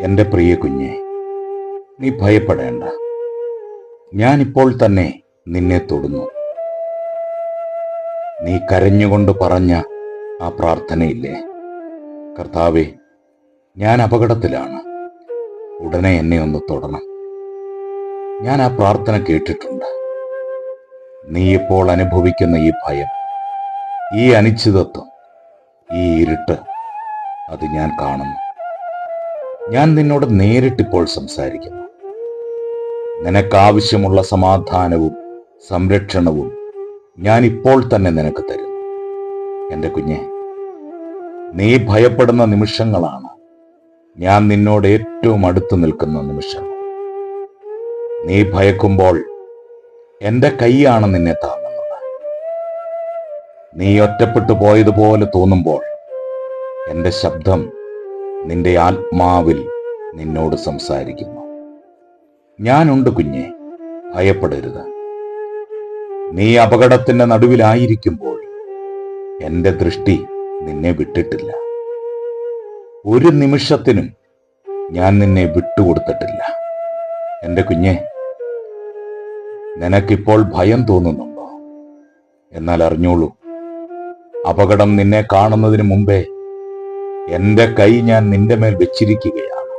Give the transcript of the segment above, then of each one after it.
എന്റെ പ്രിയ കുഞ്ഞെ നീ ഭയപ്പെടേണ്ട. ഞാനിപ്പോൾ തന്നെ നിന്നെ തൊടുന്നു. നീ കരഞ്ഞുകൊണ്ട് പറഞ്ഞ ആ പ്രാർത്ഥനയില്ലേ? കർത്താവെ ഞാൻ അപകടത്തിലാണ്. ഉടനെ എന്നെ ഒന്ന് തൊടണം. ഞാൻ ആ പ്രാർത്ഥന കേട്ടിട്ടുണ്ട്. നീ ഇപ്പോൾ അനുഭവിക്കുന്ന ഈ ഭയം ഈ അനിശ്ചിതത്വം ഈ ഇരുട്ട് അത് ഞാൻ കാണുന്നു. ഞാൻ നിന്നോട് നേരിട്ടിപ്പോൾ സംസാരിക്കുന്നു. നിനക്കാവശ്യമുള്ള സമാധാനവും സംരക്ഷണവും ഞാൻ ഇപ്പോൾ തന്നെ നിനക്ക് തരുന്നു എന്റെ കുഞ്ഞെ നീ ഭയപ്പെടുന്ന നിമിഷങ്ങളാണ് ഞാൻ നിന്നോട് ഏറ്റവും അടുത്ത് നിൽക്കുന്ന നിമിഷം നീ ഭയക്കുമ്പോൾ എന്റെ കൈയാണ് നിന്നെ താങ്ങുന്നത്. നീ ഒറ്റപ്പെട്ടു പോയതുപോലെ തോന്നുമ്പോൾ എന്റെ ശബ്ദം നിന്റെ ആത്മാവിൽ നിന്നോട് സംസാരിക്കുന്നു. ഞാനുണ്ട് കുഞ്ഞെ ഭയപ്പെടരുത്. നീ അപകടത്തിന്റെ നടുവിലായിരിക്കുമ്പോൾ എന്റെ ദൃഷ്ടി നിന്നെ വിട്ടിട്ടില്ല. ഒരു നിമിഷത്തിനും ഞാൻ നിന്നെ വിട്ടുകൊടുത്തിട്ടില്ല. എന്റെ കുഞ്ഞെ നിനക്കിപ്പോൾ ഭയം തോന്നുന്നുണ്ടോ? എന്നാൽ അറിഞ്ഞോളൂ അപകടം നിന്നെ കാണുന്നതിന് മുമ്പേ എന്റെ കൈ ഞാൻ നിന്റെ മേൽ വെച്ചിരിക്കുകയാണ്.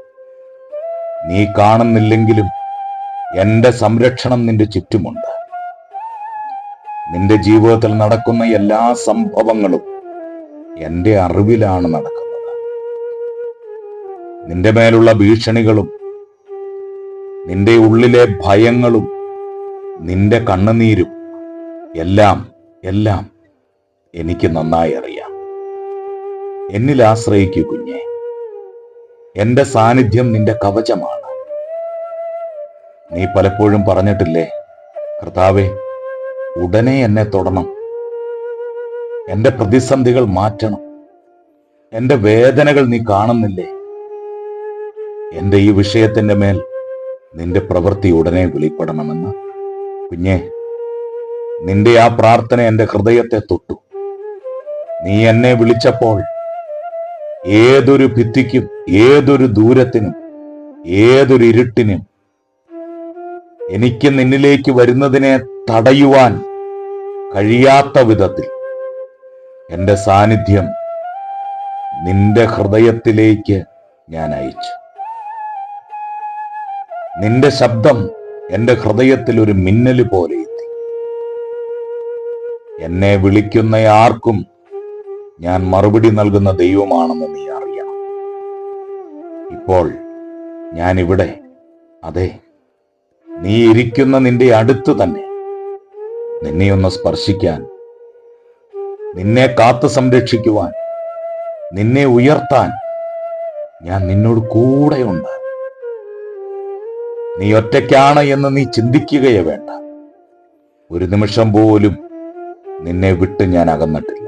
നീ കാണുന്നില്ലെങ്കിലും എന്റെ സംരക്ഷണം നിന്റെ ചുറ്റുമുണ്ട്. നിന്റെ ജീവിതത്തിൽ നടക്കുന്ന എല്ലാ സംഭവങ്ങളും എന്റെ അറിവിലാണ് നടക്കുന്നത്. നിന്റെ മേലുള്ള ഭീഷണികളും നിന്റെ ഉള്ളിലെ ഭയങ്ങളും നിന്റെ കണ്ണുനീരും എല്ലാം എല്ലാം എനിക്ക് നന്നായി അറിയാം. എന്നിൽ ആശ്രയിക്കൂ കുഞ്ഞെ. എന്റെ സാന്നിധ്യം നിന്റെ കവചമാണ്. നീ പലപ്പോഴും പറഞ്ഞിട്ടില്ലേ കർത്താവെ ഉടനെ എന്നെ തൊടണം. എന്റെ പ്രതിസന്ധികൾ മാറ്റണം. എന്റെ വേദനകൾ നീ കാണുന്നില്ലേ. എന്റെ ഈ വിഷയത്തിന്റെ മേൽ നിന്റെ പ്രവൃത്തി ഉടനെ വെളിപ്പെടണമെന്ന്. കുഞ്ഞെ നിന്റെ ആ പ്രാർത്ഥന എന്റെ ഹൃദയത്തെ തൊട്ടു. നീ എന്നെ വിളിച്ചപ്പോൾ ഏതൊരു ഭിത്തിക്കും ഏതൊരു ദൂരത്തിനും ഏതൊരു ഇരുട്ടിനും എനിക്ക് നിന്നിലേക്ക് വരുന്നതിനെ തടയുവാൻ കഴിയാത്ത വിധത്തിൽ എന്റെ സാന്നിധ്യം നിന്റെ ഹൃദയത്തിലേക്ക് ഞാൻ അയച്ചു. നിന്റെ ശബ്ദം എന്റെ ഹൃദയത്തിൽ ഒരു മിന്നൽ പോലെ എത്തി. എന്നെ വിളിക്കുന്ന ആർക്കും ഞാൻ മറുപടി നൽകുന്ന ദൈവമാണെന്ന് നീ അറിയാം ഇപ്പോൾ ഞാൻ ഇവിടെ അതെ നീ ഇരിക്കുന്ന നിന്റെ അടുത്ത് തന്നെ. നിന്നെ ഒന്ന് സ്പർശിക്കാൻ നിന്നെ കാത്തു സംരക്ഷിക്കുവാൻ നിന്നെ ഉയർത്താൻ ഞാൻ നിന്നോട് കൂടെയുണ്ട്. നീ ഒറ്റയ്ക്കാണ് എന്ന് നീ ചിന്തിക്കുകയേ വേണ്ട. ഒരു നിമിഷം പോലും നിന്നെ വിട്ട് ഞാൻ അകന്നിട്ടില്ല.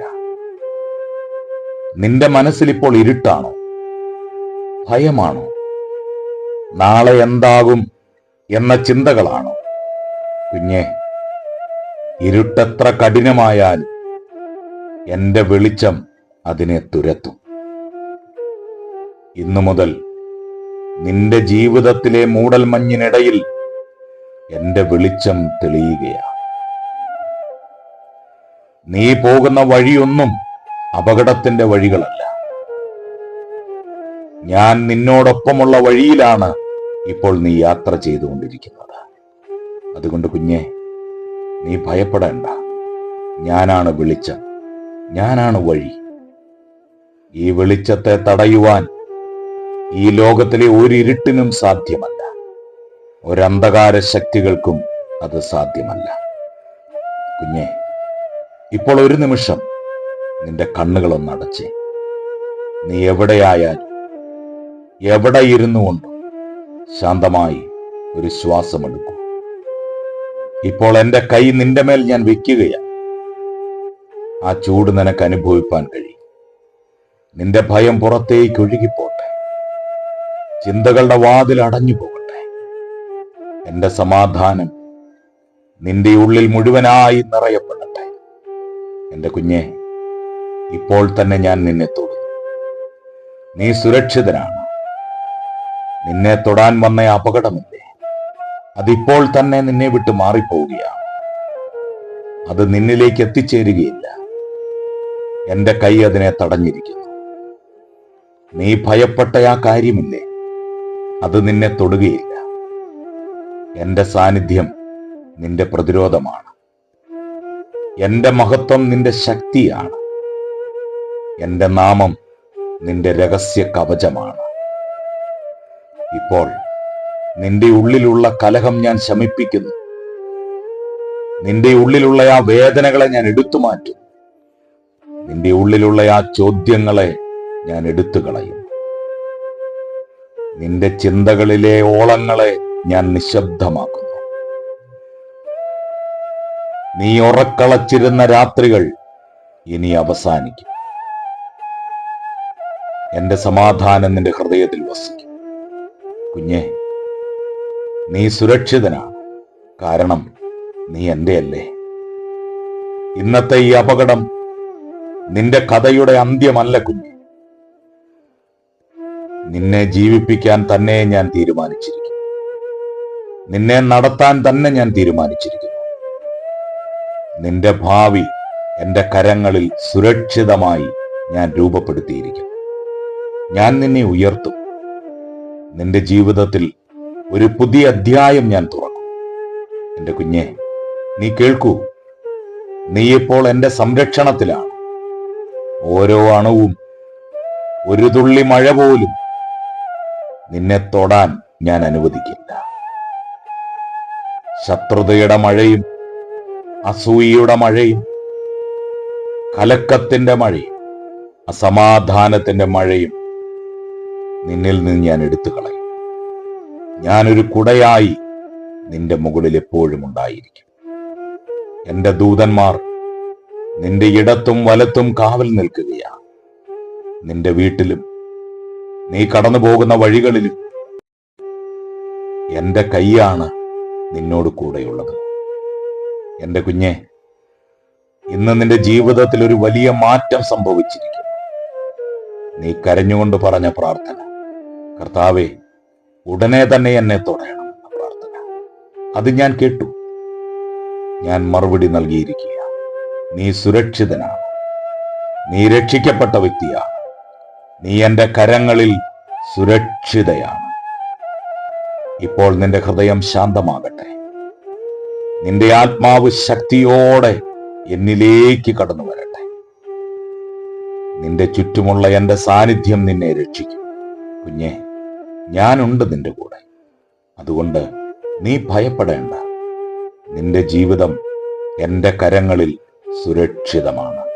നിന്റെ മനസ്സിൽ ഇപ്പോൾ ഇരുട്ടാണോ? ഭയമാണോ? നാളെ എന്താകും എന്ന ചിന്തകളാണോ? കുഞ്ഞെ ഇരുട്ടെത്ര കഠിനമായാൽ എന്റെ വെളിച്ചം അതിനെ തുരത്തും. ഇന്നു മുതൽ നിന്റെ ജീവിതത്തിലെ മൂടൽമഞ്ഞിനിടയിൽ എന്റെ വെളിച്ചം തെളിയുകയാണ്. നീ പോകുന്ന വഴിയൊന്നും അപകടത്തിന്റെ വഴികളല്ല. ഞാൻ നിന്നോടൊപ്പമുള്ള വഴിയിലാണ് ഇപ്പോൾ നീ യാത്ര ചെയ്തുകൊണ്ടിരിക്കുന്നത്. അതുകൊണ്ട് കുഞ്ഞെ നീ ഭയപ്പെടേണ്ട. ഞാനാണ് വെളിച്ചം. ഞാനാണ് വഴി. ഈ വെളിച്ചത്തെ തടയുവാൻ ഈ ലോകത്തിലെ ഒരിരുട്ടിനും സാധ്യമല്ല. ഒരന്ധകാര ശക്തികൾക്കും അത് സാധ്യമല്ല. കുഞ്ഞെ ഇപ്പോൾ ഒരു നിമിഷം നിന്റെ കണ്ണുകളൊന്ന് അടച്ചേ. നീ എവിടെയായാലും എവിടെ ഇരുന്നു കൊണ്ടും ശാന്തമായി ഒരു ശ്വാസമെടുക്കൂ. ഇപ്പോൾ എന്റെ കൈ നിന്റെ മേൽ ഞാൻ വെക്കുകയാണ് ആ ചൂട് നിനക്ക് അനുഭവിപ്പാൻ കഴിയും. നിന്റെ ഭയം പുറത്തേക്ക് ഒഴുകിപ്പോട്ടെ. ചിന്തകളുടെ വാതിൽ അടഞ്ഞു പോകട്ടെ. എന്റെ സമാധാനം നിന്റെ ഉള്ളിൽ മുഴുവനായി നിറയപ്പെടട്ടെ. എന്റെ കുഞ്ഞെ ഇപ്പോൾ തന്നെ ഞാൻ നിന്നെ തൊടുന്നു. നീ സുരക്ഷിതനാണ്. നിന്നെ തൊടാൻ വന്ന അപകടമില്ലേ? അതിപ്പോൾ തന്നെ നിന്നെ വിട്ട് മാറിപ്പോവുകയാണ്. അത് നിന്നിലേക്ക് എത്തിച്ചേരുകയില്ല. എന്റെ കൈ അതിനെ തടഞ്ഞിരിക്കുന്നു. നീ ഭയപ്പെട്ട ആ കാര്യമില്ലേ? അത് നിന്നെ തൊടുകയില്ല. എന്റെ സാന്നിധ്യം നിന്റെ പ്രതിരോധമാണ്. എന്റെ മഹത്വം നിന്റെ ശക്തിയാണ്. എന്റെ നാമം നിന്റെ രഹസ്യ കവചമാണ്. ഇപ്പോൾ നിന്റെ ഉള്ളിലുള്ള കലഹം ഞാൻ ശമിപ്പിക്കുന്നു. നിന്റെ ഉള്ളിലുള്ള ആ വേദനകളെ ഞാൻ എടുത്തു മാറ്റും നിന്റെ ഉള്ളിലുള്ള ആ ചോദ്യങ്ങളെ ഞാൻ എടുത്തു കളയും. നിന്റെ ചിന്തകളിലെ ഓളങ്ങളെ ഞാൻ നിശബ്ദമാക്കുന്നു. നീ ഉറക്കളച്ചിരുന്ന രാത്രികൾ ഇനി അവസാനിക്കും. എന്റെ സമാധാനം നിന്റെ ഹൃദയത്തിൽ വസിക്കും. കുഞ്ഞെ നീ സുരക്ഷിതനാണ് കാരണം നീ എന്റെ അല്ലേ ഇന്നത്തെ ഈ അപകടം നിന്റെ കഥയുടെ അന്ത്യമല്ല കുഞ്ഞെ. നിന്നെ ജീവിപ്പിക്കാൻ തന്നെ ഞാൻ തീരുമാനിച്ചിരിക്കുന്നു. നിന്നെ നടത്താൻ തന്നെ ഞാൻ തീരുമാനിച്ചിരിക്കുന്നു. നിന്റെ ഭാവി എന്റെ കരങ്ങളിൽ സുരക്ഷിതമായി ഞാൻ രൂപപ്പെടുത്തിയിരിക്കുന്നു. ഞാൻ നിന്നെ ഉയർത്തും. നിന്റെ ജീവിതത്തിൽ ഒരു പുതിയ അധ്യായം ഞാൻ തുറക്കും. എന്റെ കുഞ്ഞെ നീ കേൾക്കൂ. നീ ഇപ്പോൾ എന്റെ സംരക്ഷണത്തിലാണ്. ഓരോ അണുവും ഒരു തുള്ളി മഴ പോലും നിന്നെ തൊടാൻ ഞാൻ അനുവദിക്കില്ല. ശത്രുതയുടെ മഴയും അസൂയയുടെ മഴയും കലക്കത്തിന്റെ മഴയും അസമാധാനത്തിന്റെ മഴയും നിന്നിൽ നിന്ന് ഞാൻ എടുത്തു കളയും ഞാനൊരു കുടയായി നിന്റെ മുകളിൽ എപ്പോഴും ഉണ്ടായിരിക്കും. എന്റെ ദൂതന്മാർ നിന്റെ ഇടത്തും വലത്തും കാവൽ നിൽക്കുകയാണ്. നിന്റെ വീട്ടിലും നീ കടന്നു പോകുന്ന വഴികളിലും എന്റെ കൈയാണ് നിന്നോട് കൂടെയുള്ളത്. എന്റെ കുഞ്ഞെ ഇന്ന് നിന്റെ ജീവിതത്തിൽ ഒരു വലിയ മാറ്റം സംഭവിച്ചിരിക്കുന്നു. നീ കരഞ്ഞുകൊണ്ട് പറഞ്ഞ പ്രാർത്ഥന കർത്താവെ ഉടനെ തന്നെ എന്നെ തൊടയണം എന്ന പ്രാർത്ഥന. അത് ഞാൻ കേട്ടു. ഞാൻ മറുപടി നൽകിയിരിക്കുക നീ സുരക്ഷിതനാണ്. നീ രക്ഷിക്കപ്പെട്ട വ്യക്തിയാണ്. നീ എന്റെ കരങ്ങളിൽ സുരക്ഷിതയാണ്. ഇപ്പോൾ നിന്റെ ഹൃദയം ശാന്തമാകട്ടെ. നിന്റെ ആത്മാവ് ശക്തിയോടെ എന്നിലേക്ക് കടന്നു വരട്ടെ. നിന്റെ ചുറ്റുമുള്ള എന്റെ സാന്നിധ്യം നിന്നെ രക്ഷിക്കും. കുഞ്ഞെ ഞാനുണ്ട് നിന്റെ കൂടെ. അതുകൊണ്ട് നീ ഭയപ്പെടേണ്ട. നിന്റെ ജീവിതം എന്റെ കരങ്ങളിൽ സുരക്ഷിതമാണ്.